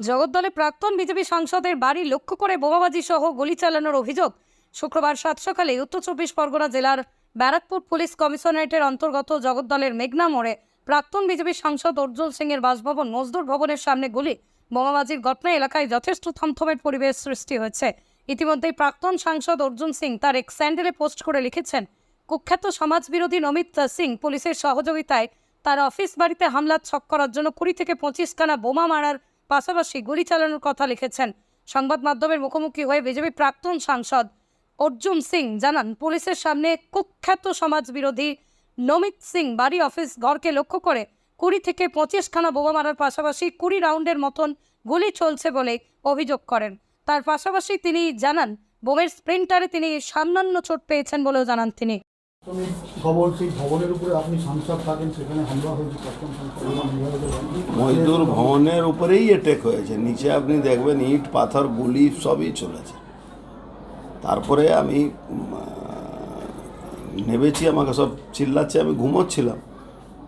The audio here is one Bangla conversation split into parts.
জগদ্দলে প্রাক্তন বিজেপি সাংসদের বাড়ি লক্ষ্য করে বোমাবাজি সহ গুলি চালানোর অভিযোগ। শুক্রবার সাত সকালে উত্তর চব্বিশ পরগনা জেলার ব্যারাকপুর পুলিশ কমিশনারেটের অন্তর্গত জগদ্দলের মেঘনা মোড়ে প্রাক্তন বিজেপি সাংসদ অর্জুন সিং এর বাসভবন মজদুর ভবনের সামনে গুলি, বোমাবাজির ঘটনায় এলাকায় যথেষ্ট থমথমের পরিবেশ সৃষ্টি হয়েছে। ইতিমধ্যেই প্রাক্তন সাংসদ অর্জুন সিং তার এক স্যান্ডেলে পোস্ট করে লিখেছেন, কুখ্যাত সমাজবিরোধী নমিত সিং পুলিশের সহযোগিতায় তার অফিস বাড়িতে হামলা ছক করার জন্য কুড়ি থেকে পঁচিশ খানা বোমা মারার পাশাপাশি গুলি চালানোর কথা লিখেছেন সংবাদ মাধ্যমের মুখোমুখি হয়ে বিজেপি প্রাক্তন সাংসদ অর্জুন সিং জানান, পুলিশের সামনে কুখ্যাত সমাজ বিরোধী নমিত সিং বাড়ি অফিস ঘরকে লক্ষ্য করে কুড়ি থেকে পঁচিশ খানা বোমা মারার পাশাপাশি কুড়ি রাউন্ডের মতন গুলি চলছে বলে অভিযোগ করেন। তার পাশাপাশি তিনি জানান, বোমের স্প্রিন্টারে তিনি সামান্য চোট পেয়েছেন বলেও জানান তিনি। খবর ভবনের উপরেই অ্যাটেক হয়েছে। নিচে আপনি দেখবেন ইট, পাথর, গুলি সবই চলেছে। তারপরে আমি নেমেছি, আমাকে সব চিল্লাচ্ছে, আমি ঘুমোচ্ছিলাম।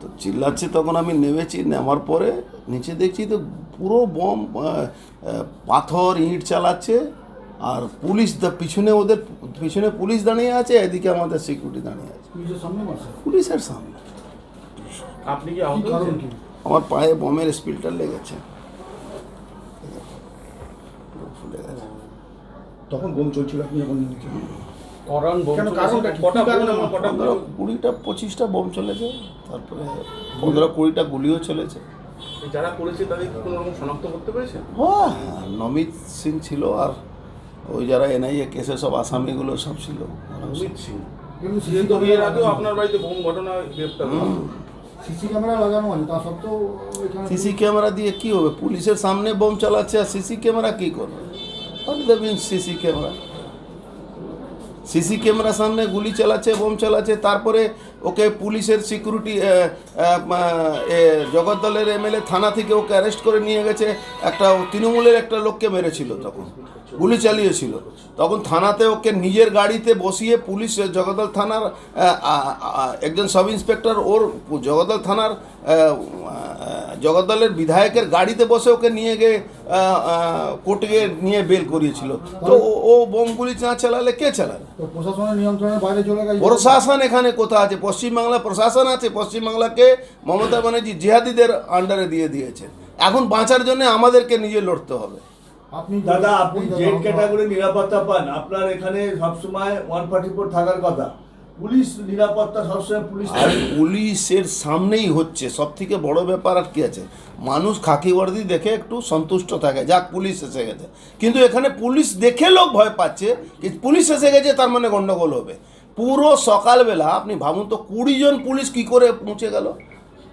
তো চিল্লাচ্ছে, তখন আমি নেমেছি, নেওয়ার পরে নিচে দেখছি তো পুরো বম পাথর, ইট চালাচ্ছে। আর পুলিশ পিছনে ওদের পিছনে পুলিশ দাঁড়িয়ে আছে এদিকে আমাদের সিকিউরিটি দাঁড়িয়ে আছে। পুলিশের সামনে আপনি কি কি আহত কারণ হয়েছেন? কি? আমার পায়ে বমের স্পিলটা লেগেছে। তখন বোম চলছিল আপনি যখন বোম পনেরো কুড়িটা পঁচিশটা বোম চলেছে তারপরে পনেরো কুড়িটা গুলিও চলেছে। যারা করেছে তাদের কোনো রকম শনাক্ত করতে পেরেছেন হ্যাঁ নমিত সিং ছিল আর ওই যারা এনআইএ কেসে সব আসামিগুলো সব ছিল। সিসি ক্যামেরা আপনার বাড়িতে বোম ঘটনা সিসি ক্যামেরা লাগানো আছে তা সত্ত্বেও সিসি ক্যামেরা দিয়ে কি হবে? পুলিশের সামনে বোম চালাচ্ছে আর সিসি ক্যামেরা কি করবে? CC camera? সিসি ক্যামেরা সামনে গুলি চালাচ্ছে বোম চালাচ্ছে তারপরে ওকে পুলিশের সিকিউরিটি জগদ্দলের এমএলএ থানা থেকে ওকে অ্যারেস্ট করে নিয়ে গেছে। একটা তৃণমূলের একটা লোককে মেরেছিল তখন গুলি চালিয়েছিল। তখন থানাতে ওকে নিজের গাড়িতে বসিয়ে পুলিশ জগদ্দল থানার একজন সাব ইন্সপেক্টর ওর জগদ্দল থানার জগদ্দলের বিধায়কের গাড়িতে বসে ওকে নিয়ে গিয়ে কোর্টে গিয়ে নিয়ে বেল করিয়েছিল। তো ও- বোমগুলি না চালালে কে চালাবে? প্রশাসনের নিয়ন্ত্রণের বাইরে চলে গেছে। প্রশাসন এখানে কোথা আছে? পশ্চিমবাংলা প্রশাসন আছে পশ্চিমবাংলাকে মমতা ব্যানার্জি জিহাদিদের আন্ডারে দিয়ে দিয়েছেন। এখন বাঁচার জন্য আমাদেরকে নিজে লড়তে হবে। আপনি দাদা আপনি জেড ক্যাটাগরি নিরাপত্তা পান আপনার এখানে সবসময় ওয়ান ফর্টি ফোর থাকার কথা। পুলিশ নিরাপত্তা সবসময় পুলিশ আর পুলিশের সামনেই হচ্ছে সব থেকে বড় ব্যাপার আর কি আছে? মানুষ খাকি বর্দি দেখে একটু সন্তুষ্ট থাকে যাক পুলিশ এসে গেছে। কিন্তু এখানে পুলিশ দেখে লোক ভয় পাচ্ছে পুলিশ এসে গেছে তার মানে গন্ডগোল হবে। পুরো সকালবেলা আপনি ভাবুন তো কুড়ি জন পুলিশ কি করে পৌঁছে গেল।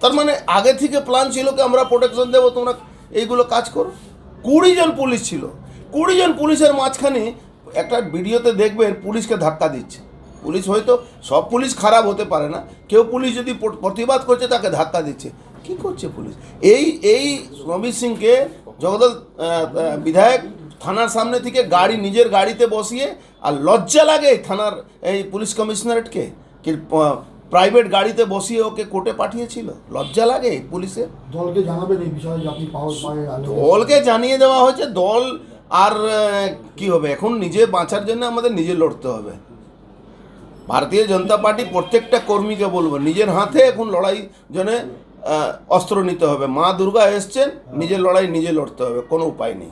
তার মানে আগে থেকে প্ল্যান ছিল কি আমরা প্রোটেকশন দেবো, তোমরা এইগুলো কাজ করো। কুড়ি জন পুলিশ ছিল। কুড়ি জন পুলিশের মাঝখানে একটা ভিডিওতে দেখবেন পুলিশকে ধাক্কা দিচ্ছে। পুলিশ হয়তো সব পুলিশ খারাপ হতে পারে না। কেউ পুলিশ যদি প্রতিবাদ করছে তাকে ধাক্কা দিচ্ছে। কি করছে পুলিশ? এই এই রবীর সিংকে জগদল বিধায়ক থানার সামনে থেকে গাড়ি নিজের গাড়িতে বসিয়ে আর লজ্জা লাগে থানার এই পুলিশ কমিশনারেটকে? কি প্রাইভেট গাড়িতে বসিয়ে ওকে কোর্টে পাঠিয়েছিল? লজ্জা লাগে পুলিশের? দলকে জানাবেন এই বিষয়ে আপনি দলকে জানিয়ে দেওয়া হয়েছে দল আর কি হবে? এখন নিজে বাঁচার জন্য আমাদের নিজে লড়তে হবে। ভারতীয় জনতা পার্টি প্রত্যেকটা কর্মীকে বলব নিজের হাতে এখন লড়াই জন্য অস্ত্র নিতে হবে। মা দুর্গা এসছেন নিজের লড়াই নিজে লড়তে হবে কোনো উপায় নেই।